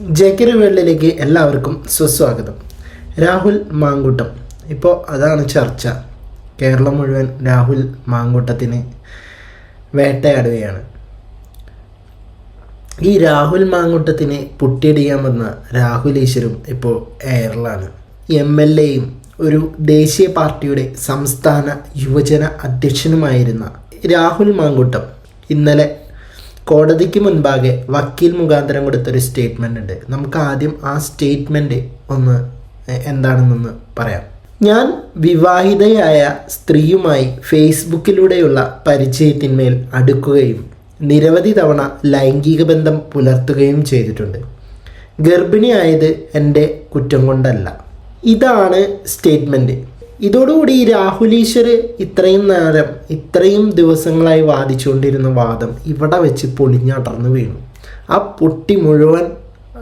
ജേക്കരി വേൾഡിലേക്ക് എല്ലാവർക്കും സുസ്വാഗതം. രാഹുൽ മാങ്കൂട്ടം. ഇപ്പോൾ അതാണ് ചർച്ച. കേരളം മുഴുവൻ രാഹുൽ മാങ്കൂട്ടത്തിന് വേട്ടയാടുകയാണ്. ഈ രാഹുൽ മാങ്കൂട്ടത്തിന് പുട്ടിയടിക്കാൻ വന്ന രാഹുൽ ഈശ്വരും ഇപ്പോൾ എയറിലാണ്. എം എൽ എയും ഒരു ദേശീയ പാർട്ടിയുടെ സംസ്ഥാന യുവജന അധ്യക്ഷനുമായിരുന്ന രാഹുൽ മാങ്കൂട്ടം ഇന്നലെ കോടതിക്ക് മുൻപാകെ വക്കീൽ മുഖാന്തരം കൊടുത്തൊരു സ്റ്റേറ്റ്മെന്റ് ഉണ്ട്. നമുക്ക് ആദ്യം ആ സ്റ്റേറ്റ്മെന്റ് ഒന്ന് എന്താണെന്നൊന്ന് പറയാം. ഞാൻ വിവാഹിതയായ സ്ത്രീയുമായി ഫേസ്ബുക്കിലൂടെയുള്ള പരിചയത്തിന്മേൽ അടുക്കുകയും നിരവധി തവണ ലൈംഗിക ബന്ധം പുലർത്തുകയും ചെയ്തിട്ടുണ്ട്. ഗർഭിണിയായത് എന്റെ കുറ്റം കൊണ്ടല്ല. ഇതാണ് സ്റ്റേറ്റ്മെന്റ് ഇതോടുകൂടി രാഹുലീശ്വർ ഇത്രയും നേരം ഇത്രയും ദിവസങ്ങളായി വാദിച്ചുകൊണ്ടിരുന്ന വാദം ഇവിടെ വെച്ച് പൊളിഞ്ഞടർന്നു വീണു. ആ പൊട്ടി മുഴുവൻ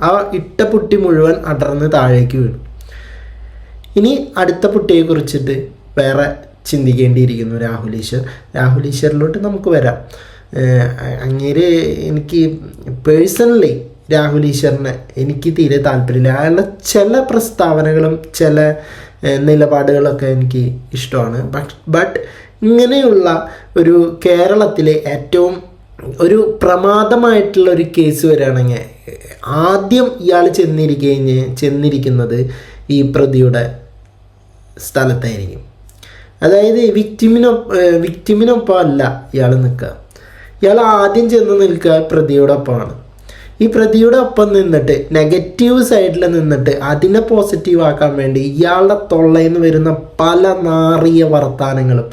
ആ ഇട്ട പൊട്ടി മുഴുവൻ അടർന്ന് താഴേക്ക് വീണു. ഇനി അടുത്ത പൊട്ടിയെ കുറിച്ചിട്ട് വേറെ ചിന്തിക്കേണ്ടിയിരിക്കുന്നു രാഹുൽ ഈശ്വറിലോട്ട് നമുക്ക് വരാം. അങ്ങേര് എനിക്ക് പേഴ്സണലി രാഹുൽ ഈശ്വറിനെ എനിക്ക് തീരെ താല്പര്യമില്ല. അയാളുടെ ചില പ്രസ്താവനകളും ചില നിലപാടുകളൊക്കെ എനിക്ക് ഇഷ്ടമാണ്. ബട്ട് ഇങ്ങനെയുള്ള ഒരു കേരളത്തിലെ ഏറ്റവും ഒരു പ്രമാദമായിട്ടുള്ള ഒരു കേസ് വരികയാണെങ്കിൽ ആദ്യം ഇയാൾ ചെന്നിരിക്കഴിഞ്ഞ് ചെന്നിരിക്കുന്നത് ഈ പ്രതിയുടെ സ്ഥലത്തായിരിക്കും. അതായത് വിക്ടിമിനൊപ്പം വിക്ടിമിനൊപ്പം അല്ല ഇയാൾ നിൽക്കുക. ഇയാൾ ആദ്യം ചെന്ന് നിൽക്കുക പ്രതിയോടൊപ്പമാണ്. ഈ പ്രതിയുടെ ഒപ്പം നിന്നിട്ട് നെഗറ്റീവ് സൈഡിൽ നിന്നിട്ട് അതിനെ പോസിറ്റീവ് ആക്കാൻ വേണ്ടി ഇയാളുടെ തൊള്ളയിൽ നിന്ന് വരുന്ന പല നാറിയ വർത്താനങ്ങളും.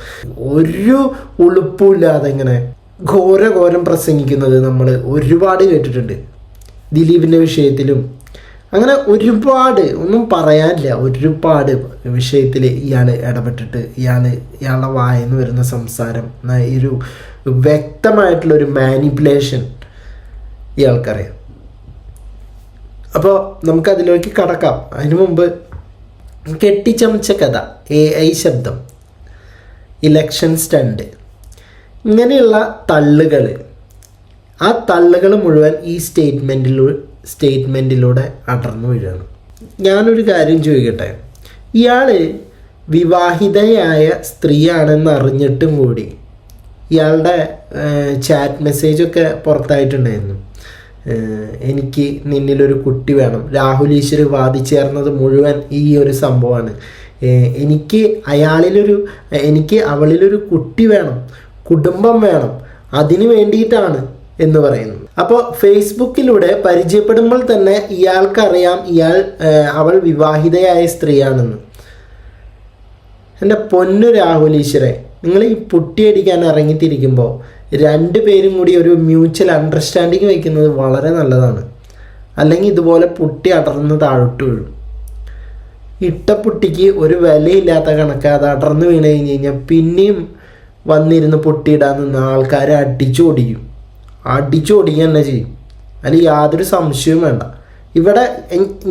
ഒരു ഉളുപ്പുമില്ലാതെ ഇങ്ങനെ ഘോര ഘോരം പ്രസംഗിക്കുന്നത് നമ്മൾ ഒരുപാട് കേട്ടിട്ടുണ്ട്. ദിലീപിന്റെ വിഷയത്തിലും. അങ്ങനെ ഒരുപാട് ഒന്നും പറയാനില്ല ഒരുപാട് വിഷയത്തിൽ ഇയാൾ ഇടപെട്ടിട്ട് ഇയാൾ ഇയാളുടെ വായന്ന് വരുന്ന സംസാരം ഒരു വ്യക്തമായിട്ടുള്ള ഒരു മാനിപ്പുലേഷൻ ഇയാൾക്കറിയാം. അപ്പോൾ നമുക്ക് നമുക്കതിലേക്ക് കടക്കാം. അതിനു മുമ്പ് കെട്ടിച്ചമച്ച കഥ എ ഐ ശബ്ദം ഇലക്ഷൻ സ്റ്റണ്ട് ഇങ്ങനെയുള്ള തള്ളുകൾ ആ തള്ളുകൾ മുഴുവൻ ഈ സ്റ്റേറ്റ്മെന്റിലൂടെ സ്റ്റേറ്റ്മെന്റിലൂടെ അടർന്നു വീഴാണ് ഞാനൊരു കാര്യം ചോദിക്കട്ടെ? ഇയാൾ വിവാഹിതയായ സ്ത്രീയാണെന്ന് അറിഞ്ഞിട്ടും കൂടി ഇയാളുടെ ചാറ്റ് മെസ്സേജൊക്കെ പുറത്തായിട്ടുണ്ടായിരുന്നു. എനിക്ക് നിന്നിലൊരു കുട്ടി വേണം. രാഹുൽ ഈശ്വർ വാദിച്ചേർന്നത് മുഴുവൻ ഈ ഒരു സംഭവമാണ്. എനിക്ക് അയാളിലൊരു എനിക്ക് അവളിലൊരു കുട്ടി വേണം കുടുംബം വേണം അതിനു വേണ്ടിയിട്ടാണ് എന്ന് പറയുന്നു അപ്പോൾ ഫേസ്ബുക്കിലൂടെ പരിചയപ്പെടുമ്പോൾ തന്നെ ഇയാൾക്കറിയാം ഇയാൾ അവൾ വിവാഹിതയായ സ്ത്രീയാണെന്ന്. എന്റെ പൊന്നു രാഹുൽ ഈശ്വരെ നിങ്ങൾ ഈ പുട്ടിയടിക്കാൻ ഇറങ്ങിത്തിരിക്കുമ്പോൾ രണ്ട് പേരും കൂടി ഒരു മ്യൂച്വൽ അണ്ടർസ്റ്റാൻഡിങ് വയ്ക്കുന്നത് വളരെ നല്ലതാണ്. അല്ലെങ്കിൽ ഇതുപോലെ പുട്ടി അടർന്ന് താഴോട്ട് വീഴും. ഇട്ട പുട്ടിക്ക് ഒരു വിലയില്ലാത്ത കണക്ക് അത് അടർന്ന് വീണ് കഴിഞ്ഞ് കഴിഞ്ഞാൽ പിന്നെയും വന്നിരുന്ന് പൊട്ടിയിടാൻ നിന്ന് ആൾക്കാരെ അടിച്ചോടിക്കും അടിച്ചോടിക്കുക തന്നെ ചെയ്യും. അതിൽ യാതൊരു സംശയവും വേണ്ട. ഇവിടെ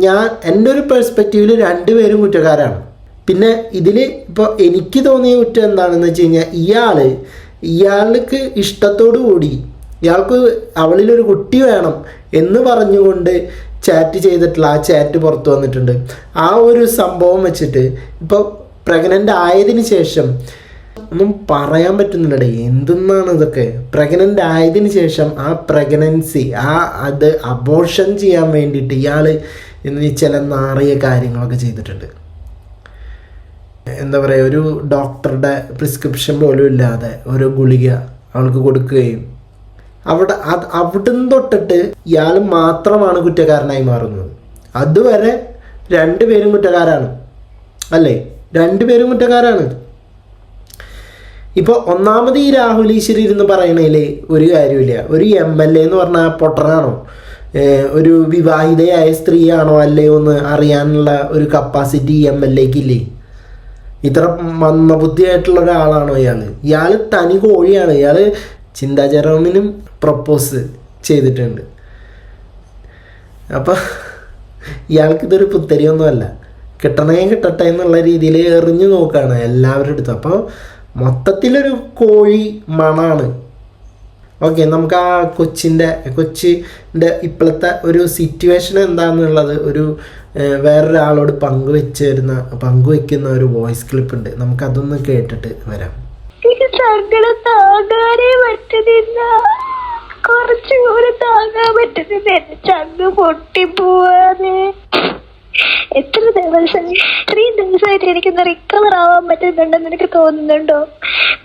ഞാൻ എന്റെ ഒരു പെർസ്പെക്റ്റീവിൽ രണ്ടുപേരും കുറ്റക്കാരാണ്. പിന്നെ ഇതിൽ ഇപ്പോൾ എനിക്ക് തോന്നിയ കുറ്റം എന്താണെന്ന് വെച്ച് കഴിഞ്ഞാൽ ഇയാൾ ഇയാൾക്ക് ഇഷ്ടത്തോടു കൂടി ഇയാൾക്ക് അവളിലൊരു കുട്ടി വേണം എന്ന് പറഞ്ഞുകൊണ്ട് ചാറ്റ് ചെയ്തിട്ടുള്ള ആ ചാറ്റ് പുറത്തു വന്നിട്ടുണ്ട്. ആ ഒരു സംഭവം വെച്ചിട്ട് ഇപ്പോൾ പ്രഗ്നന്റ് ആയതിന് ശേഷം ഒന്നും പറയാൻ പറ്റുന്നില്ലടേ എന്തെന്നാണ് ഇതൊക്കെ? പ്രഗ്നന്റ് ആയതിനു ശേഷം ആ പ്രഗ്നൻസി ആ അത് അബോർഷൻ ചെയ്യാൻ വേണ്ടിയിട്ട് ഇയാൾ ചില നാറിയ കാര്യങ്ങളൊക്കെ ചെയ്തിട്ടുണ്ട്. എന്താ പറയുക ഒരു ഡോക്ടറുടെ പ്രിസ്ക്രിപ്ഷൻ പോലും ഇല്ലാതെ ഒരു ഗുളിക അവൾക്ക് കൊടുക്കുകയും അവിടെ അത് അവിടുന്ന് തൊട്ടിട്ട് ഇയാൾ മാത്രമാണ് കുറ്റക്കാരനായി മാറുന്നത്. അതുവരെ രണ്ടുപേരും കുറ്റക്കാരാണ്. അല്ലേ? രണ്ടുപേരും കുറ്റക്കാരാണ്. ഇപ്പോൾ ഒന്നാമത് ഈ രാഹുൽ ഈശ്വരി ഇരുന്ന് പറയണതിൽ ഒരു കാര്യമില്ല ഒരു എം എൽ എ എന്ന് പറഞ്ഞാൽ പൊട്ടനാണോ? ഒരു വിവാഹിതയായ സ്ത്രീയാണോ അല്ലയോ എന്ന് അറിയാനുള്ള ഒരു കപ്പാസിറ്റി എം എൽ എക്ക് ഇല്ലേ? ഇത്ര മന്ദബുദ്ധിയായിട്ടുള്ള ഒരാളാണോ ഇയാൾ ഇയാൾ തനി കോഴിയാണ്. ഇയാൾ ചിന്താ പ്രപ്പോസ് ചെയ്തിട്ടുണ്ട്. അപ്പം ഇയാൾക്കിതൊരു പുത്തരിയൊന്നുമല്ല. കിട്ടണേ കിട്ടട്ടെ എന്നുള്ള രീതിയിൽ എറിഞ്ഞു നോക്കുകയാണ് എല്ലാവരുടെ അടുത്തും. അപ്പോൾ മൊത്തത്തിലൊരു കോഴി മണാണ്. ഓക്കെ നമുക്ക് ആ കൊച്ചിന്റെ കൊച്ചിന്റെ ഇപ്പോഴത്തെ ഒരു സിറ്റുവേഷൻ എന്താണെന്നുള്ളത് ഒരു വേറൊരാളോട് പങ്കുവെച്ച് വരുന്ന പങ്കുവെക്കുന്ന ഒരു വോയിസ് ക്ലിപ്പ് ഉണ്ട്. നമുക്കതൊന്ന് കേട്ടിട്ട് വരാം. സങ്കടം താങ്ങാനേ പറ്റുന്നില്ല. കുറച്ചു കൂടെ താങ്ങാൻ പറ്റുന്നില്ല. എന്റെ ചങ്ങ് പൊട്ടിപ്പോവാതെ എത്ര ദിവസം ഇത്രയും ദിവസമായിട്ട് എനിക്കൊന്ന് റിക്കവർ ആവാൻ പറ്റുന്നുണ്ടെന്ന് എനിക്ക് തോന്നുന്നുണ്ടോ?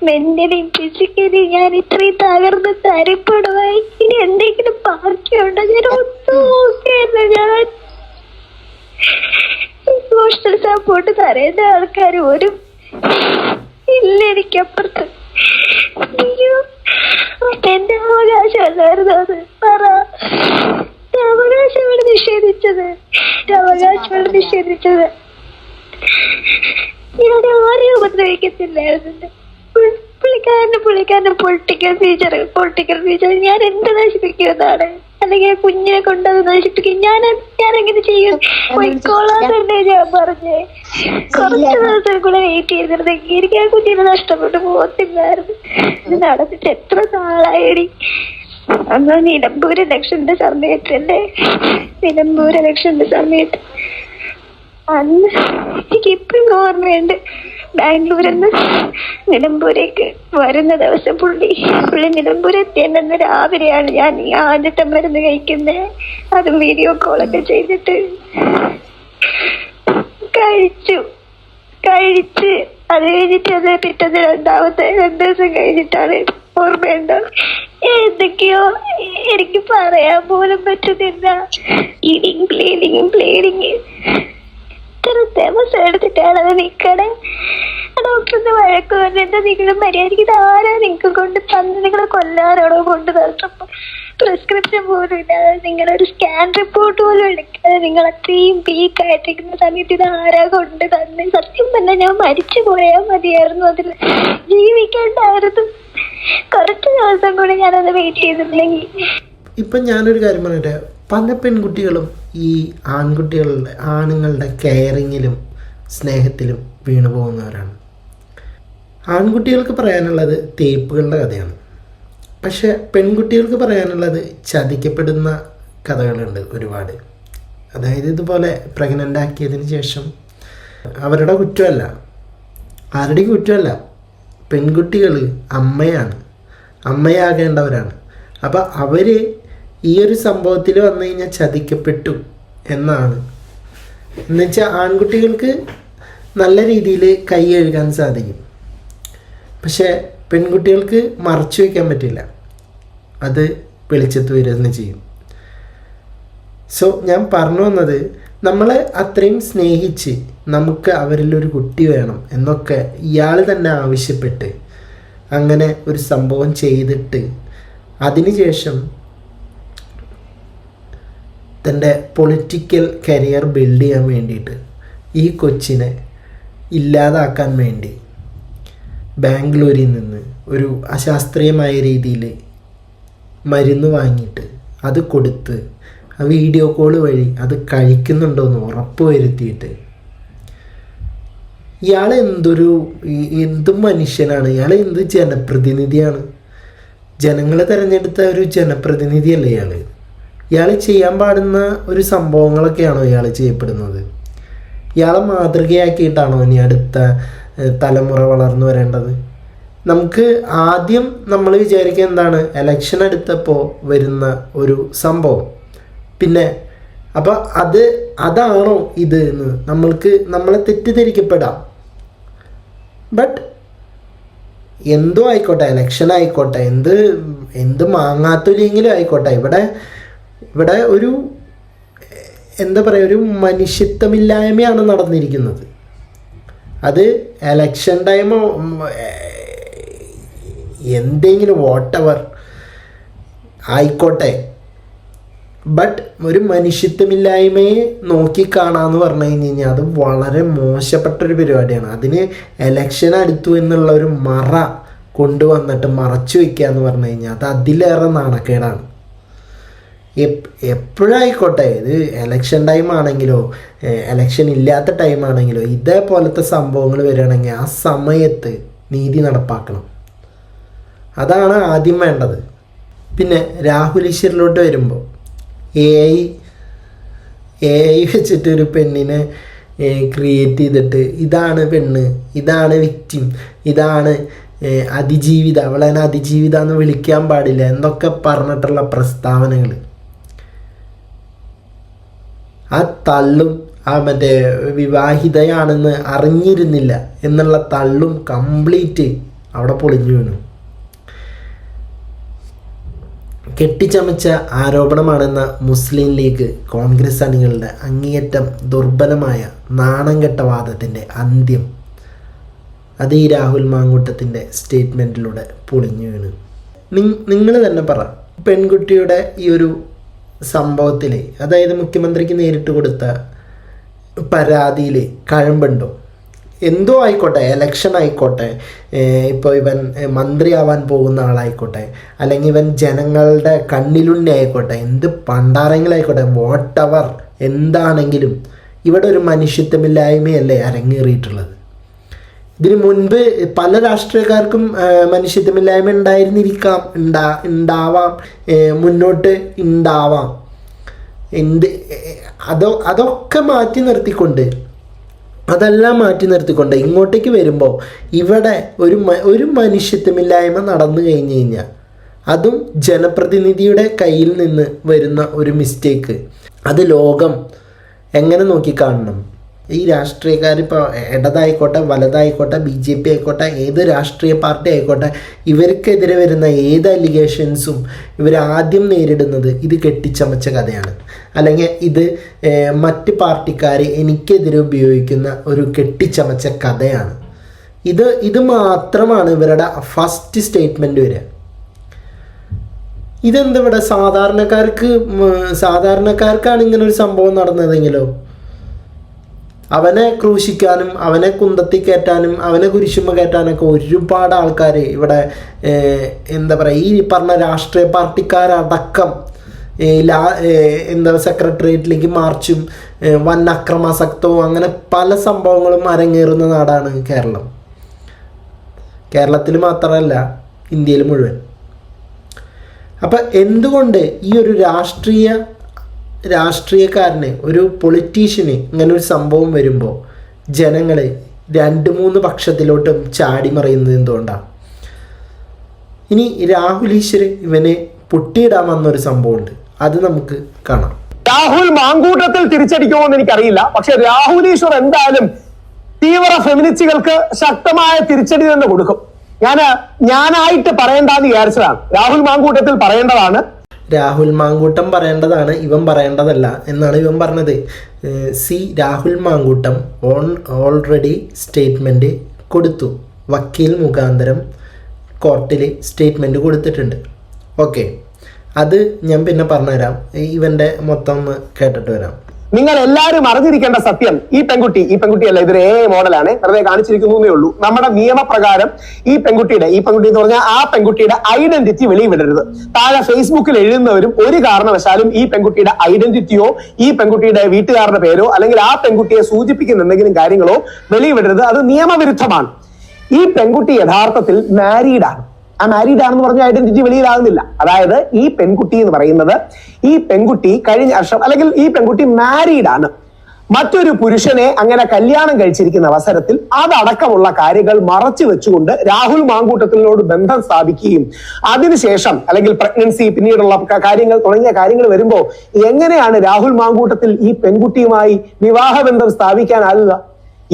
മെന്റലി ഫിസിക്കലി ഞാൻ ഇത്രയും തകർന്ന് തരപ്പെടുവായി ഇനി എന്തെങ്കിലും ബാക്കിയുണ്ടോ? ഞാൻ ഒന്നും ഞാൻ. ഇമോഷണൽ സപ്പോർട്ട് തരേണ്ട ആൾക്കാർ ഒരു ഇല്ല എനിക്കപ്പുറത്ത്. എന്റെ അവകാശമല്ലായിരുന്നു അത്? പറ. അവകാശമാണ് നിഷേധിച്ചത്. അവകാശമാണ് നിഷേധിച്ചത്. ഞാൻ ആരെയും ഉപദ്രവിക്കത്തില്ലായിരുന്നു പുള്ളിക്കാരനും പുള്ളിക്കാരന് പൊളിറ്റിക്കൽ ഫീച്ചർ പൊളിറ്റിക്കൽ ഫീച്ചർ ഞാൻ എന്ത് നശിപ്പിക്കുന്നതാണ് അല്ലെങ്കിൽ കുഞ്ഞിനെ കൊണ്ടത് നശിപ്പിക്കും. ഞാൻ ഞാൻ എങ്ങനെ ചെയ്യും? പൊയ്ക്കോളാൻ തന്നെ ഞാൻ പറഞ്ഞേ. കുറച്ച് ദിവസം കൂടെ വെയിറ്റ് ചെയ്തിരുന്നെങ്കിൽ എനിക്ക് ആ കുഞ്ഞിനെ നഷ്ടപ്പെട്ടു പോകത്തില്ലായിരുന്നു. ഇത് നടന്നിട്ട് എത്ര നാളായടി? അന്ന് നിലമ്പൂർ ഇലക്ഷന്റെ സമയത്തല്ലേ നിലമ്പൂർ ഇലക്ഷന്റെ സമയത്ത്. അന്ന് എനിക്ക് ഇപ്പം ഓർമ്മയുണ്ട് ബാംഗ്ലൂരിൽ നിന്ന് നിലമ്പൂരേക്ക് വരുന്ന ദിവസം പുള്ളി പുള്ളി നിലമ്പൂർ എത്തിയെന്ന് രാവിലെയാണ് ഞാൻ ഈ ആദ്യത്തെ മരുന്ന് കഴിക്കുന്നത് അതും വീഡിയോ കോളൊക്കെ ചെയ്തിട്ട് കഴിച്ചു. കഴിച്ച് അത് കഴിഞ്ഞിട്ട് അത് പിറ്റത്തെ രണ്ടാമത്തെ രണ്ടു ദിവസം കഴിഞ്ഞിട്ടാണ് ഓർമ്മയുണ്ടോ. എന്തൊക്കെയോ എനിക്ക് പറയാൻ പോലും പറ്റുന്നില്ല. ബ്ലീഡിങ് എടുത്തിട്ടാണ് അത് നിക്കണേ ഡോക്ടറിന്റെ വഴക്ക് പറഞ്ഞിട്ട് നിങ്ങൾ മര്യാദയ്ക്ക് ഇതാരാ നിങ്ങൾക്ക് കൊണ്ട് തന്നെ നിങ്ങളെ കൊല്ലാനാണോ കൊണ്ട് തന്നപ്പോ പ്രിസ്ക്രിപ്ഷൻ പോലും ഇല്ലാതെ നിങ്ങളൊരു സ്കാൻ റിപ്പോർട്ട് പോലും എടുക്കാതെ നിങ്ങൾ അത്രയും വീക്ക് ആയിട്ടിരിക്കുന്ന സമയത്ത് ഇത് ആരാ കൊണ്ട് തന്നെ? സത്യം തന്നെ ഞാൻ മരിച്ചു പോയാൽ മതിയായിരുന്നു അതിൽ ജീവിക്കേണ്ടായിരുന്നു കുറച്ച് ദിവസം കൂടി ഞാനത് വെയിറ്റ് ചെയ്തിട്ടില്ലെങ്കിൽ ഇപ്പം ഞാനൊരു കാര്യം പറഞ്ഞിട്ട്. പല പെൺകുട്ടികളും ഈ ആൺകുട്ടികളുടെ ആണുങ്ങളുടെ കെയറിങ്ങിലും സ്നേഹത്തിലും വീണു പോകുന്നവരാണ് ആൺകുട്ടികൾക്ക് പറയാനുള്ളത് തേപ്പുകളുടെ കഥയാണ്. പക്ഷെ പെൺകുട്ടികൾക്ക് പറയാനുള്ളത് ചതിക്കപ്പെടുന്ന കഥകളുണ്ട് ഒരുപാട്. അതായത് ഇതുപോലെ പ്രഗ്നന്റ് ആക്കിയതിന് ശേഷം അവരുടെ കുറ്റമല്ല ആരുടെ കുറ്റമല്ല പെൺകുട്ടികൾ അമ്മയാണ് അമ്മയാകേണ്ടവരാണ്. അപ്പോൾ അവർ ഈ ഒരു സംഭവത്തിൽ വന്നു കഴിഞ്ഞാൽ ചതിക്കപ്പെട്ടു എന്നാണ്. എന്നുവെച്ചാൽ ആൺകുട്ടികൾക്ക് നല്ല രീതിയിൽ കൈ കഴുകാൻ സാധിക്കും. പക്ഷേ പെൺകുട്ടികൾക്ക് മറച്ചു വയ്ക്കാൻ പറ്റില്ല. അത് വെളിച്ചത്ത് വരിക ചെയ്യും. സോ ഞാൻ പറഞ്ഞു വന്നത് നമ്മളെ അത്രയും സ്നേഹിച്ച് നമുക്ക് അവരിലൊരു കുട്ടി വേണം എന്നൊക്കെ ഇയാൾ തന്നെ ആവശ്യപ്പെട്ട് അങ്ങനെ ഒരു സംഭവം ചെയ്തിട്ട് അതിനുശേഷം തന്റെ പൊളിറ്റിക്കൽ കരിയർ ബിൽഡ് ചെയ്യാൻ വേണ്ടിയിട്ട് ഈ കൊച്ചിനെ ഇല്ലാതാക്കാൻ വേണ്ടി ബാംഗ്ലൂരിൽ നിന്ന് ഒരു അശാസ്ത്രീയമായ രീതിയിൽ മരുന്ന് വാങ്ങിയിട്ട് അത് കൊടുത്ത് വീഡിയോ കോൾ വഴി അത് കഴിക്കുന്നുണ്ടോ എന്ന് ഉറപ്പ് വരുത്തിയിട്ട് ഇയാൾ എന്തൊരു എന്ത് മനുഷ്യനാണ്? ഇയാൾ എന്ത് ജനപ്രതിനിധിയാണ്? ജനങ്ങളെ തിരഞ്ഞെടുത്ത ഒരു ജനപ്രതിനിധിയല്ലേ ഇയാൾ ഇയാൾ ചെയ്യാൻ പാടുന്ന ഒരു സംഭവങ്ങളൊക്കെയാണോ ഇയാൾ ചെയ്യപ്പെടുന്നത്? ഇയാളെ മാതൃകയാക്കിയിട്ടാണോ ഇനി അടുത്ത തലമുറ വളർന്നു വരേണ്ടത്? നമുക്ക് ആദ്യം നമ്മൾ വിചാരിക്കുക എന്താണ്? എലക്ഷൻ എടുത്തപ്പോൾ വരുന്ന ഒരു സംഭവം. പിന്നെ അപ്പോൾ അത് അതാണോ ഇത് എന്ന് നമ്മൾക്ക് നമ്മളെ തെറ്റിദ്ധരിക്കപ്പെടാം. ബട്ട് എന്തോ ആയിക്കോട്ടെ എലക്ഷൻ ആയിക്കോട്ടെ എന്ത് എന്ത് മാങ്ങാത്തൊലിയെങ്കിലും ആയിക്കോട്ടെ ഇവിടെ ഇവിടെ ഒരു എന്താ പറയുക ഒരു മനുഷ്യത്വമില്ലായ്മയാണ് നടന്നിരിക്കുന്നത്. അത് എലക്ഷൻ ടൈമോ എന്തെങ്കിലും വോട്ടവർ ആയിക്കോട്ടെ. ബട്ട് ഒരു മനുഷ്യത്വമില്ലായ്മയെ നോക്കിക്കാണാന്ന് പറഞ്ഞു കഴിഞ്ഞ് കഴിഞ്ഞാൽ അത് വളരെ മോശപ്പെട്ടൊരു പരിപാടിയാണ്. അതിന് എലക്ഷൻ അടുത്തു എന്നുള്ള ഒരു മറ കൊണ്ടുവന്നിട്ട് മറച്ചു വയ്ക്കുക എന്ന് പറഞ്ഞു കഴിഞ്ഞാൽ അത് അതിലേറെ നാണക്കേടാണ്. എപ്- എപ്പോഴായിക്കോട്ടെ ഇത് എലക്ഷൻ ടൈം ആണെങ്കിലോ എലക്ഷൻ ഇല്ലാത്ത ടൈം ആണെങ്കിലോ ഇതേപോലത്തെ സംഭവങ്ങൾ വരികയാണെങ്കിൽ ആ സമയത്ത് നീതി നടപ്പാക്കണം. അതാണ് ആദ്യം വേണ്ടത്. പിന്നെ രാഹുൽ ഈശ്വരിലോട്ട് വരുമ്പോൾ എ ഐ എ ഐ വെച്ചിട്ട് ഒരു പെണ്ണിനെ ക്രിയേറ്റ് ചെയ്തിട്ട് ഇതാണ് പെണ്ണ് ഇതാണ് വിക്റ്റിം ഇതാണ് അതിജീവിത അവളെ അതിജീവിത എന്ന് വിളിക്കാൻ പാടില്ല എന്നൊക്കെ പറഞ്ഞിട്ടുള്ള പ്രസ്താവനകൾ ആ തള്ളും ആ മറ്റേ വിവാഹിതയാണെന്ന് അറിഞ്ഞിരുന്നില്ല എന്നുള്ള തള്ളും കംപ്ലീറ്റ് അവിടെ പൊളിഞ്ഞു വീണു. കെട്ടിച്ചമച്ച ആരോപണമാണെന്ന മുസ്ലിം ലീഗ് കോൺഗ്രസ് അണികളുടെ അങ്ങേയറ്റം ദുർബലമായ നാണംകെട്ട വാദത്തിന്റെ അന്ത്യം. അത് ഈ രാഹുൽ മാങ്കൂട്ടത്തിന്റെ സ്റ്റേറ്റ്മെന്റിലൂടെ പൊളിഞ്ഞു വീണു. നിങ്ങൾ തന്നെ പറ. പെൺകുട്ടിയുടെ ഈ ഒരു സംഭവത്തിൽ അതായത് മുഖ്യമന്ത്രിക്ക് നേരിട്ട് കൊടുത്ത പരാതിയിൽ കഴമ്പുണ്ടോ? എന്തോ ആയിക്കോട്ടെ എലക്ഷൻ ആയിക്കോട്ടെ ഇപ്പോൾ ഇവൻ മന്ത്രി മന്ത്രിയാവാൻ പോകുന്ന ആളായിക്കോട്ടെ അല്ലെങ്കിൽ ഇവൻ ജനങ്ങളുടെ കണ്ണിലുണ്ണി ആയിക്കോട്ടെ എന്ത് പണ്ടാരെങ്കിലായിക്കോട്ടെ അവർ എന്താണെങ്കിലും ഇവിടെ ഒരു മനുഷ്യത്വമില്ലായ്മയല്ലേ അരങ്ങേറിയിട്ടുള്ളത്? ഇതിന് മുൻപ് പല രാഷ്ട്രീയക്കാർക്കും മനുഷ്യത്വമില്ലായ്മ ഉണ്ടായിരുന്നിരിക്കാം ഉണ്ടാ ഉണ്ടാവാം മുന്നോട്ട് ഉണ്ടാവാം. എന്ത് അതോ അതൊക്കെ മാറ്റി നിർത്തിക്കൊണ്ട് അതെല്ലാം മാറ്റി നിർത്തിക്കൊണ്ട് ഇങ്ങോട്ടേക്ക് വരുമ്പോൾ ഇവിടെ ഒരു ഒരു മനുഷ്യത്വമില്ലായ്മ നടന്നു കഴിഞ്ഞ് കഴിഞ്ഞാൽ അതും ജനപ്രതിനിധിയുടെ കയ്യിൽ നിന്ന് വരുന്ന ഒരു മിസ്റ്റേക്ക് അത് ലോകം എങ്ങനെ നോക്കിക്കാണണം ഈ രാഷ്ട്രീയക്കാർ ഇപ്പോൾ ഇടതായിക്കോട്ടെ വലതായിക്കോട്ടെ ബി ജെ പി ആയിക്കോട്ടെ ഏത് രാഷ്ട്രീയ പാർട്ടി ആയിക്കോട്ടെ ഇവർക്കെതിരെ വരുന്ന ഏത് അലിഗേഷൻസും ഇവർ ആദ്യം നേരിടുന്നത് ഇത് കെട്ടിച്ചമച്ച കഥയാണ്. അല്ലെങ്കിൽ ഇത് മറ്റ് പാർട്ടിക്കാർ എനിക്കെതിരെ ഉപയോഗിക്കുന്ന ഒരു കെട്ടിച്ചമച്ച കഥയാണ്. ഇത് ഇത് മാത്രമാണ് ഇവരുടെ ഫസ്റ്റ് സ്റ്റേറ്റ്മെന്റ് വരിക. ഇതെന്താ ഇവിടെ സാധാരണക്കാർക്ക് സാധാരണക്കാർക്കാണ് ഇങ്ങനെ ഒരു സംഭവം നടന്നതെങ്കിലോ? അവനെ ക്രൂശിക്കാനും അവനെ കുന്തത്തി കയറ്റാനും അവനെ കുരിശുമ കയറ്റാനൊക്കെ ഒരുപാട് ആൾക്കാർ ഇവിടെ എന്താ പറയുക ഈ പറഞ്ഞ രാഷ്ട്രീയ പാർട്ടിക്കാരടക്കം ലാ എന്താ സെക്രട്ടേറിയറ്റിലേക്ക് മാർച്ചും വൻ അക്രമാസക്തവും അങ്ങനെ പല സംഭവങ്ങളും അരങ്ങേറുന്ന നാടാണ് കേരളം. കേരളത്തിൽ മാത്രമല്ല ഇന്ത്യയിൽ മുഴുവൻ. അപ്പം എന്തുകൊണ്ട് ഈ ഒരു രാഷ്ട്രീയ രാഷ്ട്രീയക്കാരന് ഒരു പൊളിറ്റീഷ്യന് ഇങ്ങനെ ഒരു സംഭവം വരുമ്പോൾ ജനങ്ങൾ രണ്ട് മൂന്ന് പക്ഷത്തിലോട്ടും ചാടി മറിയുന്നത് എന്തുകൊണ്ടാണ് ഇനി രാഹുൽ ഈശ്വർ ഇവനെ പൊട്ടിയിടാൻ വന്നൊരു സംഭവമുണ്ട്. അത് നമുക്ക് കാണാം. രാഹുൽ മാങ്കൂട്ടത്തിൽ തിരിച്ചടിക്കുമോ എനിക്കറിയില്ല. പക്ഷെ രാഹുൽ ഈശ്വർ എന്തായാലും തീവ്ര ഫെമിനിസ്റ്റുകൾക്ക് ശക്തമായ തിരിച്ചടി തന്നെ കൊടുക്കും. ഞാൻ ഞാനായിട്ട് പറയേണ്ടെന്ന് വിചാരിച്ചതാണ്. രാഹുൽ മാങ്കൂട്ടത്തിൽ പറയേണ്ടതാണ്. രാഹുൽ മാങ്കൂട്ടം പറയേണ്ടതാണ് ഇവൻ പറയേണ്ടതല്ല എന്നാണ് ഇവൻ പറഞ്ഞത്. C Rahul Mankoottam on already statement കൊടുത്തു. വക്കീൽ മുഖാന്തരം കോർട്ടിൽ സ്റ്റേറ്റ്മെന്റ് കൊടുത്തിട്ടുണ്ട്. ഓക്കെ അത് ഞാൻ പിന്നെ പറഞ്ഞുതരാം. ഇവന്റെ മൊത്തം കേട്ടിട്ട് വരാം. നിങ്ങൾ എല്ലാവരും അറിഞ്ഞിരിക്കേണ്ട സത്യം ഈ പെൺകുട്ടി ഈ പെൺകുട്ടിയല്ല ഇതൊരു എ മോഡലാണ് വെറുതെ കാണിച്ചിരിക്കുന്നേ ഉള്ളൂ. നമ്മുടെ നിയമപ്രകാരം ഈ പെൺകുട്ടിയുടെ ഈ പെൺകുട്ടി എന്ന് പറഞ്ഞാൽ ആ പെൺകുട്ടിയുടെ ഐഡന്റിറ്റി വെളിവിടരുത് താഴെ ഫേസ്ബുക്കിൽ എഴുതുന്നവരും ഒരു കാരണവശാലും ഈ പെൺകുട്ടിയുടെ ഐഡന്റിറ്റിയോ ഈ പെൺകുട്ടിയുടെ വീട്ടുകാരുടെ പേരോ അല്ലെങ്കിൽ ആ പെൺകുട്ടിയെ സൂചിപ്പിക്കുന്ന എന്തെങ്കിലും കാര്യങ്ങളോ വെളിവിടരുത് അത് നിയമവിരുദ്ധമാണ്. ഈ പെൺകുട്ടി യഥാർത്ഥത്തിൽ മാരീഡാണ് ആ മാരീഡ് ആണെന്ന് പറഞ്ഞ ഐഡന്റിറ്റി വെളിയിലാകുന്നില്ല. അതായത് ഈ പെൺകുട്ടി എന്ന് പറയുന്നത് ഈ പെൺകുട്ടി കഴിഞ്ഞ വർഷം അല്ലെങ്കിൽ ഈ പെൺകുട്ടി മാരീഡ് ആണ്. മറ്റൊരു പുരുഷനെ അങ്ങനെ കല്യാണം കഴിച്ചിരിക്കുന്ന അവസരത്തിൽ അതടക്കമുള്ള കാര്യങ്ങൾ മറച്ചു വെച്ചുകൊണ്ട് രാഹുൽ മാങ്കൂട്ടത്തിനോട് ബന്ധം സ്ഥാപിക്കുകയും അതിനുശേഷം അല്ലെങ്കിൽ പ്രഗ്നൻസി പിന്നീടുള്ള കാര്യങ്ങൾ തുടങ്ങിയ കാര്യങ്ങൾ വരുമ്പോൾ എങ്ങനെയാണ് രാഹുൽ മാങ്കൂട്ടത്തിൽ ഈ പെൺകുട്ടിയുമായി വിവാഹബന്ധം സ്ഥാപിക്കാനാകുക?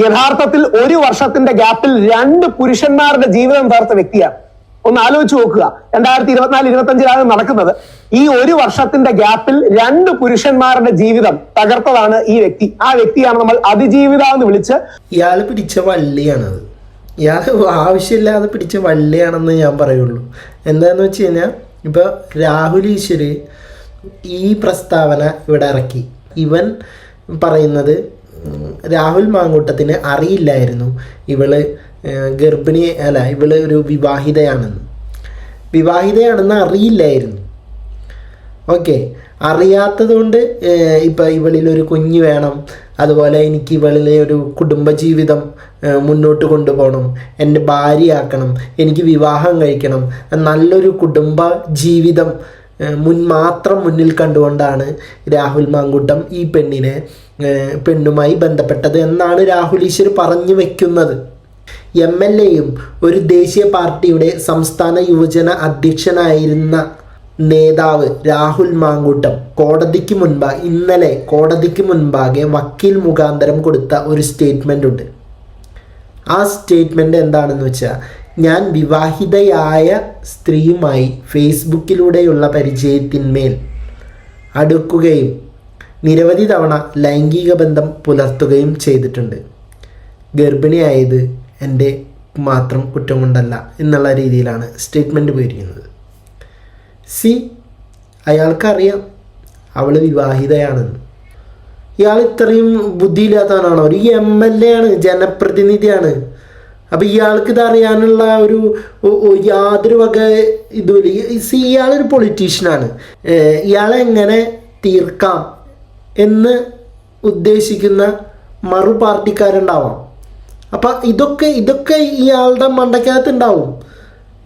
യഥാർത്ഥത്തിൽ ഒരു വർഷത്തിന്റെ ഗ്യാപ്പിൽ രണ്ട് പുരുഷന്മാരുടെ ജീവിതം തീർത്ത വ്യക്തിയാണ്. ഒന്ന് ആലോചിച്ച് നോക്കുക. രണ്ടായിരത്തി ഇരുപത്തിനാല് ഇരുപത്തഞ്ചിലാണ് നടക്കുന്നത്. ഈ ഒരു വർഷത്തിന്റെ ഗ്യാപ്പിൽ രണ്ട് പുരുഷന്മാരുടെ ജീവിതം തകർത്തതാണ് ഈ വ്യക്തി. ആ വ്യക്തിയാണ് നമ്മൾ അതിജീവിത എന്ന് വിളിച്ച് ഇയാൾ പിടിച്ച വള്ളിയാണത്. ഇയാൾ ആവശ്യമില്ലാതെ പിടിച്ച വള്ളിയാണെന്ന് ഞാൻ പറയുള്ളൂ. എന്താന്ന് വെച്ച് കഴിഞ്ഞാൽ ഇപ്പോൾ രാഹുൽ ഈശ്വർ ഈ പ്രസ്താവന ഇവിടെ ഇറക്കി. ഇവൻ പറയുന്നത് രാഹുൽ മാങ്കൂട്ടത്തിന് അറിയില്ലായിരുന്നു. ഇവൾ ഗർഭിണി അല്ല ഇവൾ ഒരു വിവാഹിതയാണെന്ന് വിവാഹിതയാണെന്ന് അറിയില്ലായിരുന്നു. ഓക്കെ. അറിയാത്തതുകൊണ്ട് ഇപ്പം ഇവളിലൊരു കുഞ്ഞ് വേണം. അതുപോലെ എനിക്ക് ഇവളിലെ ഒരു കുടുംബജീവിതം മുന്നോട്ട് കൊണ്ടുപോകണം. എന്റെ ഭാര്യയാക്കണം. എനിക്ക് വിവാഹം കഴിക്കണം. നല്ലൊരു കുടുംബ ജീവിതം മുൻ മാത്രം മുന്നിൽ കണ്ടുകൊണ്ടാണ് രാഹുൽ മാങ്കുട്ടം ഈ പെണ്ണിനെ പെണ്ണുമായി ബന്ധപ്പെട്ടത് എന്നാണ് രാഹുൽ ഈശ്വർ പറഞ്ഞു വെക്കുന്നത്. എം എൽ എയും ഒരു ദേശീയ പാർട്ടിയുടെ സംസ്ഥാന യുവജന അധ്യക്ഷനായിരുന്ന നേതാവ് രാഹുൽ മാങ്കൂട്ടം കോടതിക്ക് മുൻപ് ഇന്നലെ കോടതിക്ക് മുൻപാകെ വക്കീൽ മുഖാന്തരം കൊടുത്ത ഒരു സ്റ്റേറ്റ്മെന്റ് ഉണ്ട് ആ സ്റ്റേറ്റ്മെന്റ് എന്താണെന്ന് വെച്ചാൽ ഞാൻ വിവാഹിതയായ സ്ത്രീയുമായി ഫേസ്ബുക്കിലൂടെയുള്ള പരിചയത്തിന്മേൽ അടുക്കുകയും നിരവധി തവണ ലൈംഗിക ബന്ധം പുലർത്തുകയും ചെയ്തിട്ടുണ്ട്. ഗർഭിണിയായത് എന്റെ മാത്രം കുറ്റം കൊണ്ടല്ല എന്നുള്ള രീതിയിലാണ് സ്റ്റേറ്റ്മെന്റ് പോയിരിക്കുന്നത്. സി അയാൾക്കറിയാം അവൾ വിവാഹിതയാണെന്ന്. ഇയാൾ ഇത്രയും ബുദ്ധിയില്ലാത്തവനാണോ? ഒരു എം എൽ എ ആണ് ജനപ്രതിനിധിയാണ്. അപ്പം ഇയാൾക്ക് ഇത് അറിയാനുള്ള ഒരു യാതൊരു വക ഇതുമില്ല. സി ഇയാളൊരു പൊളിറ്റീഷ്യനാണ് ഇയാളെങ്ങനെ തീർക്കാം എന്ന് ഉദ്ദേശിക്കുന്ന മറു പാർട്ടിക്കാരുണ്ടാവാം അപ്പം ഇതൊക്കെ ഇതൊക്കെ ഇയാളുടെ മണ്ടക്കകത്ത് ഉണ്ടാവും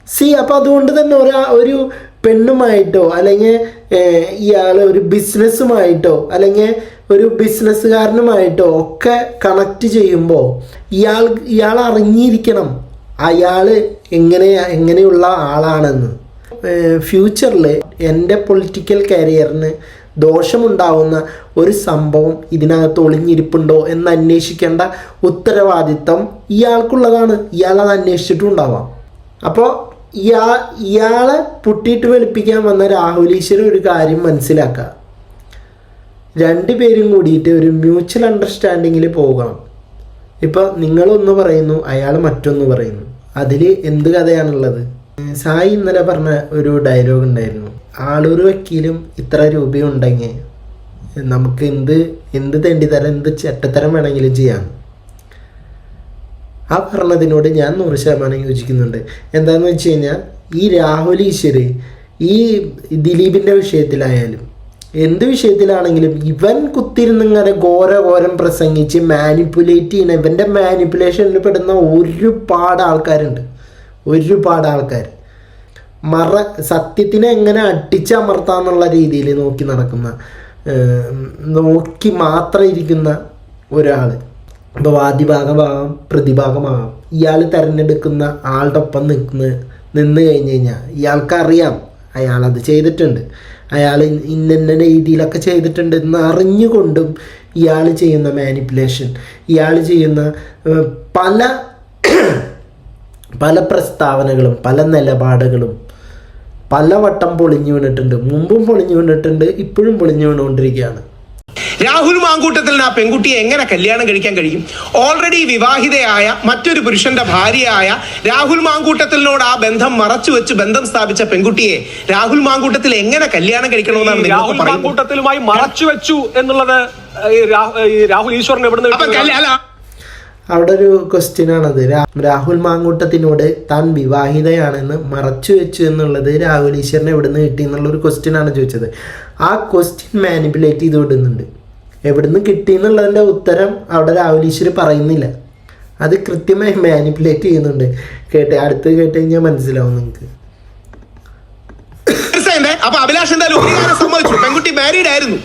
സി അപ്പൊ അതുകൊണ്ട് തന്നെ ഒരാ ഒരു പെണ്ണുമായിട്ടോ അല്ലെങ്കിൽ ഇയാൾ ഒരു ബിസിനസ്സുമായിട്ടോ അല്ലെങ്കിൽ ഒരു ബിസിനസ്സുകാരനുമായിട്ടോ ഒക്കെ കണക്ട് ചെയ്യുമ്പോൾ ഇയാൾ ഇയാൾ അറിഞ്ഞിരിക്കണം അയാൾ എങ്ങനെ എങ്ങനെയുള്ള ആളാണെന്ന്. ഫ്യൂച്ചറിൽ എന്റെ പൊളിറ്റിക്കൽ കരിയറിന് ദോഷമുണ്ടാവുന്ന ഒരു സംഭവം ഇതിനകത്ത് ഒളിഞ്ഞിരിപ്പുണ്ടോ എന്ന് അന്വേഷിക്കേണ്ട ഉത്തരവാദിത്തം ഇയാൾക്കുള്ളതാണ്. ഇയാൾ അത് അന്വേഷിച്ചിട്ടുണ്ടാവാം. അപ്പോൾ ഇയാ ഇയാളെ പുട്ടിയിട്ട് വെളുപ്പിക്കാൻ വന്ന രാഹുൽ ഈശ്വരൻ ഒരു കാര്യം മനസ്സിലാക്കുക രണ്ടുപേരും കൂടിയിട്ട് ഒരു മ്യൂച്വൽ അണ്ടർസ്റ്റാൻഡിങ്ങിൽ പോകണം. ഇപ്പോൾ നിങ്ങളൊന്ന് പറയുന്നു അയാൾ മറ്റൊന്ന് പറയുന്നു. അതിൽ എന്ത് കഥയാണുള്ളത്? സായി ഇന്നലെ പറഞ്ഞ ഒരു ഡയലോഗ് ഉണ്ടായിരുന്നു. ആളൊരു വക്കീലും ഇത്ര രൂപയുണ്ടെങ്കിൽ നമുക്ക് എന്ത് എന്ത് തെണ്ടിത്തരം എന്ത് ചെറ്റത്തരം വേണമെങ്കിലും ചെയ്യാം. ആ പറഞ്ഞതിനോട് ഞാൻ നൂറ് ശതമാനം യോജിക്കുന്നുണ്ട്. എന്താണെന്ന് വെച്ച് കഴിഞ്ഞാൽ ഈ രാഹുൽ ഈശ്വർ ഈ ദിലീപിന്റെ വിഷയത്തിലായാലും എന്ത് വിഷയത്തിലാണെങ്കിലും ഇവൻ കുത്തിരുന്നിങ്ങനെ ഘോര ഘോരം പ്രസംഗിച്ച് മാനിപ്പുലേറ്റ് ചെയ്യുന്ന ഇവന്റെ മാനിപ്പുലേഷനിൽ പെടുന്ന ഒരുപാട് ആൾക്കാരുണ്ട്. ഒരുപാട് ആൾക്കാർ മറ സത്യത്തിനെ എങ്ങനെ അടിച്ചമർത്താന്നുള്ള രീതിയിൽ നോക്കി നടക്കുന്ന നോക്കി മാത്രം ഇരിക്കുന്ന ഒരാൾ ഇപ്പോൾ വാദിഭാഗമാകാം പ്രതിഭാഗമാകാം ഇയാൾ തിരഞ്ഞെടുക്കുന്ന ആളുടെ ഒപ്പം നിൽക്കുന്ന നിന്ന് കഴിഞ്ഞ് കഴിഞ്ഞാൽ ഇയാൾക്കറിയാം. അത് ചെയ്തിട്ടുണ്ട്. അയാൾ ഇന്ന രീതിയിലൊക്കെ ചെയ്തിട്ടുണ്ട് എന്ന് അറിഞ്ഞുകൊണ്ടും ഇയാൾ ചെയ്യുന്ന മാനിപ്പുലേഷൻ ഇയാൾ ചെയ്യുന്ന പല പല പ്രസ്താവനകളും പല നിലപാടുകളും പലവട്ടം പൊളിഞ്ഞു വീണിട്ടുണ്ട്. മുമ്പും പൊളിഞ്ഞു വീണിട്ടുണ്ട് ഇപ്പോഴും പൊളിഞ്ഞു വീണുകൊണ്ടിരിക്കുകയാണ്. രാഹുൽ മാങ്കൂട്ടത്തിൽ ആ പെൺകുട്ടിയെ എങ്ങനെ കല്യാണം കഴിക്കാൻ കഴിയും? ഓൾറെഡി വിവാഹിതയായ മറ്റൊരു പുരുഷന്റെ ഭാര്യയായ രാഹുൽ മാങ്കൂട്ടത്തിനോട് ആ ബന്ധം മറച്ചു വെച്ച് ബന്ധം സ്ഥാപിച്ച പെൺകുട്ടിയെ രാഹുൽ മാങ്കൂട്ടത്തിൽ എങ്ങനെ കല്യാണം കഴിക്കണമെന്നാണ് രാഹുൽ മാങ്കൂട്ടത്തിലുമായി മറച്ചു വെച്ചു എന്നുള്ളത് ഈ രാഹുൽ ഈശ്വരൻ എവിടെ നിന്ന് അവിടെ ഒരു രാ- രാഹുൽ മാങ്കൂട്ടത്തിനോട് താൻ വിവാഹിതയാണെന്ന് മറച്ചു വെച്ചു എന്നുള്ളത് രാഹുൽ ഈശ്വരനെ എവിടുന്ന് കിട്ടി എന്നുള്ള ഒരു ക്വസ്റ്റ്യൻ ആണ് ചോദിച്ചത്. ആ ക്വസ്റ്റ്യൻ മാനിപ്പുലേറ്റ് ചെയ്ത് വിടുന്നുണ്ട്. എവിടുന്ന് കിട്ടി എന്നുള്ളതിന്റെ ഉത്തരം അവിടെ രാഹുൽ ഈശ്വർ പറയുന്നില്ല. അത് കൃത്യമായി മാനിപ്പുലേറ്റ് ചെയ്യുന്നുണ്ട്. കേട്ടെ അടുത്ത് കേട്ട് കഴിഞ്ഞാൽ മനസ്സിലാവും നിങ്ങൾക്ക്? അപ്പൊ അഭിലാഷ് എന്തായാലും ഒരു കാര്യം സമ്മതിച്ചു പെൺകുട്ടി മാരീഡ് ആയിരുന്നു.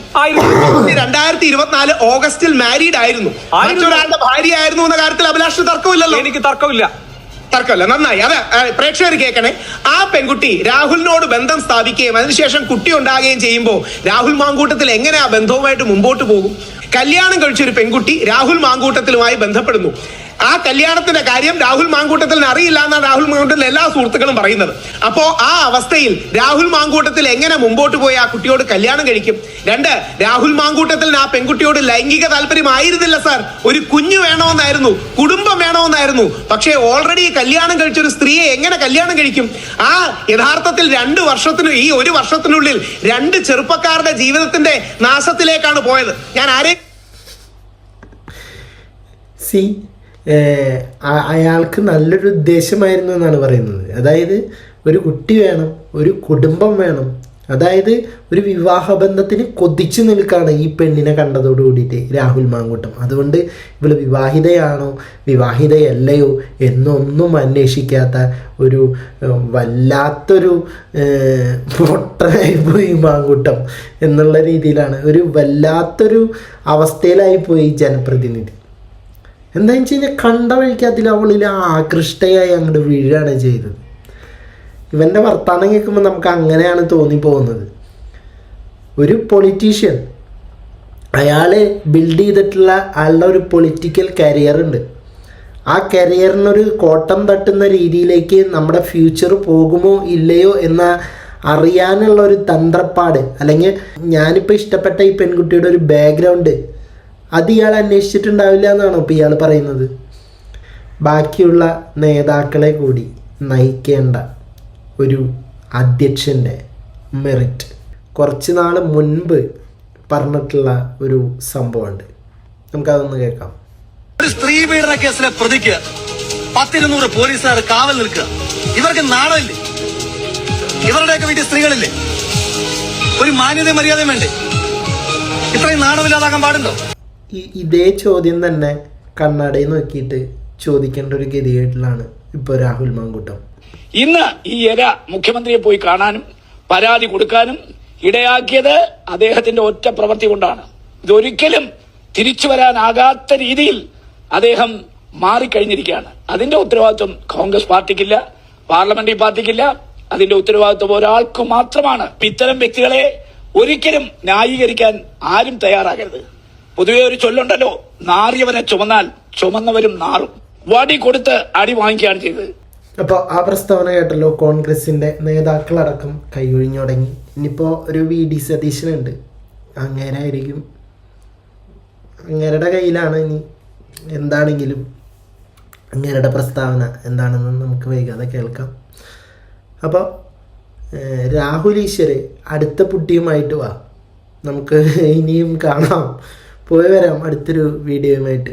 രണ്ടായിരത്തി ഇരുപത്തിനാല് ഓഗസ്റ്റിൽ മാരീഡ് ആയിരുന്നു. മറ്റൊരാളുടെ ഭാര്യ ആയിരുന്നു എന്ന കാര്യത്തിൽ അഭിലാഷിന് തർക്കമില്ലല്ലോ. എനിക്ക് തർക്കമില്ല. തർക്കമല്ല. നന്നായി. അതെ പ്രേക്ഷകർ കേൾക്കണേ. ആ പെൺകുട്ടി രാഹുലിനോട് ബന്ധം സ്ഥാപിക്കുകയും അതിനുശേഷം കുട്ടി ഉണ്ടാകുകയും ചെയ്യുമ്പോൾ രാഹുൽ മാങ്കൂട്ടത്തിൽ എങ്ങനെ ആ ബന്ധവുമായിട്ട് മുമ്പോട്ട് പോകും? കല്യാണം കഴിച്ചൊരു പെൺകുട്ടി രാഹുൽ മാങ്കൂട്ടത്തിലുമായി ബന്ധപ്പെടുന്നു. ആ കല്യാണത്തിന്റെ കാര്യം രാഹുൽ മാങ്കൂട്ടത്തിന് അറിയില്ല എന്നാണ് രാഹുൽ മാങ്കൂട്ടത്തിൽ എല്ലാ സുഹൃത്തുക്കളും പറയുന്നത്. അപ്പോ ആ അവസ്ഥയിൽ രാഹുൽ മാങ്കൂട്ടത്തിൽ എങ്ങനെ മുമ്പോട്ട് പോയി ആ കുട്ടിയോട് കല്യാണം കഴിക്കും? രണ്ട് രാഹുൽ മാങ്കൂട്ടത്തിൽ ആ പെൺകുട്ടിയോട് ലൈംഗിക താല്പര്യമായിരുന്നില്ല സാർ ഒരു കുഞ്ഞു വേണമെന്നായിരുന്നു കുടുംബം വേണമെന്നായിരുന്നു. പക്ഷേ ഓൾറെഡി കല്യാണം കഴിച്ച ഒരു സ്ത്രീയെ എങ്ങനെ കല്യാണം കഴിക്കും? ആ യഥാർത്ഥത്തിൽ രണ്ട് വർഷത്തിന് ഈ ഒരു വർഷത്തിനുള്ളിൽ രണ്ട് ചെറുപ്പക്കാരുടെ ജീവിതത്തിന്റെ നാശത്തിലേക്കാണ് പോയത്. ഞാൻ ആരെ സി അയാൾക്ക് നല്ലൊരു ഉദ്ദേശമായിരുന്നു എന്നാണ് പറയുന്നത്. അതായത് ഒരു കുട്ടി വേണം ഒരു കുടുംബം വേണം. അതായത് ഒരു വിവാഹ ബന്ധത്തിന് കൊതിച്ചു നിൽക്കുകയാണ് ഈ പെണ്ണിനെ കണ്ടതോട് കൂടിയിട്ട് രാഹുൽ മാങ്കൂട്ടം. അതുകൊണ്ട് ഇവൾ വിവാഹിതയാണോ വിവാഹിതയല്ലയോ എന്നൊന്നും അന്വേഷിക്കാത്ത ഒരു വല്ലാത്തൊരു പൊട്ടനായി പോയി മാങ്കൂട്ടം എന്നുള്ള രീതിയിലാണ്. ഒരു വല്ലാത്തൊരു അവസ്ഥയിലായി പോയി ജനപ്രതിനിധി. എന്താണെന്ന് വെച്ച് കഴിഞ്ഞാൽ കണ്ട വഴിക്ക് അതിൽ അവളിൽ ആകൃഷ്ടയായി അങ്ങോട്ട് വീഴുകയാണ് ചെയ്തത്. ഇവന്റെ വർത്തമാനം കേൾക്കുമ്പോൾ നമുക്ക് അങ്ങനെയാണ് തോന്നിപ്പോകുന്നത്. ഒരു പൊളിറ്റീഷ്യൻ അയാൾ ബിൽഡ് ചെയ്തിട്ടുള്ള ആളുടെ ഒരു പൊളിറ്റിക്കൽ കരിയർ ഉണ്ട്. ആ കരിയറിനൊരു കോട്ടം തട്ടുന്ന രീതിയിലേക്ക് നമ്മുടെ ഫ്യൂച്ചർ പോകുമോ ഇല്ലയോ എന്ന അറിയാനുള്ള ഒരു തന്ത്രപ്പാട് അല്ലെങ്കിൽ ഞാനിപ്പോൾ ഇഷ്ടപ്പെട്ട ഈ പെൺകുട്ടിയുടെ ഒരു ബാക്ക്ഗ്രൗണ്ട് അത് ഇയാൾ അന്വേഷിച്ചിട്ടുണ്ടാവില്ല എന്നാണോ ഇപ്പോൾ ഇയാൾ പറയുന്നത്? ബാക്കിയുള്ള നേതാക്കളെ കൂടി നയിക്കേണ്ട ഒരു അധ്യക്ഷന്റെ മെറിറ്റ് കുറച്ച് നാൾ മുൻപ് പറഞ്ഞിട്ടുള്ള ഒരു സംഭവമുണ്ട്. നമുക്കതൊന്ന് കേൾക്കാം. ഒരു സ്ത്രീ പീഡന കേസിലെ പ്രതിക്ക് പത്തിരുന്നൂറ് പോലീസുകാർ കാവൽ നിൽക്കുക. ഇവർക്ക് നാണമില്ലേ? ഇവരുടെയൊക്കെ വീട്ടിൽ സ്ത്രീകളില്ലേ? ഒരു മാന്യത മര്യാദയും വേണ്ടേ? ഇത്രയും നാണമില്ലാതാകാൻ പാടുണ്ടോ? ഈ ഇതേ ചോദ്യം തന്നെ കണ്ണടയിൽ നോക്കിയിട്ട് ചോദിക്കേണ്ട ഒരു ഗതികേട്ടിലാണ് ഇപ്പോൾ രാഹുൽ മാങ്കൂട്ടം. ഇന്ന് ഈ ഇര മുഖ്യമന്ത്രിയെ പോയി കാണാനും പരാതി കൊടുക്കാനും ഇടയാക്കിയത് അദ്ദേഹത്തിന്റെ ഒറ്റ പ്രവൃത്തി കൊണ്ടാണ്. ഇതൊരിക്കലും തിരിച്ചു വരാനാകാത്ത രീതിയിൽ അദ്ദേഹം മാറിക്കഴിഞ്ഞിരിക്കുകയാണ്. അതിന്റെ ഉത്തരവാദിത്വം കോൺഗ്രസ് പാർട്ടിക്കില്ല പാർലമെന്ററി പാർട്ടിക്കില്ല. അതിന്റെ ഉത്തരവാദിത്വം ഒരാൾക്ക് മാത്രമാണ്. ഇത്തരം വ്യക്തികളെ ഒരിക്കലും ന്യായീകരിക്കാൻ ആരും തയ്യാറാകരുത്. പൊതുവെ ഒരു ചൊല്ലുണ്ടല്ലോ നാറിയവനെ ചുമന്നാൽ ചുമന്നവരും നാറും. വടി കൊടുത്ത് അടി വാങ്ങിക്കുകയാണ് ചെയ്തത്. അപ്പോൾ ആ പ്രസ്താവന കേട്ടല്ലോ കോൺഗ്രസിന്റെ നേതാക്കളടക്കം കൈയൊഴിഞ്ഞു തുടങ്ങി. ഇനിയിപ്പോൾ ഒരു വി ഡി സതീശനുണ്ട്. അങ്ങേരായിരിക്കും. അങ്ങേരുടെ കയ്യിലാണ് ഇനി എന്താണെങ്കിലും അങ്ങേരുടെ പ്രസ്താവന എന്താണെന്ന് നമുക്ക് വൈകാതെ കേൾക്കാം. അപ്പോൾ രാഹുൽ ഈശ്വര് അടുത്ത പുട്ടിയുമായിട്ട് വാ. നമുക്ക് ഇനിയും കാണാം. പോയി വരാം അടുത്തൊരു വീഡിയോയുമായിട്ട്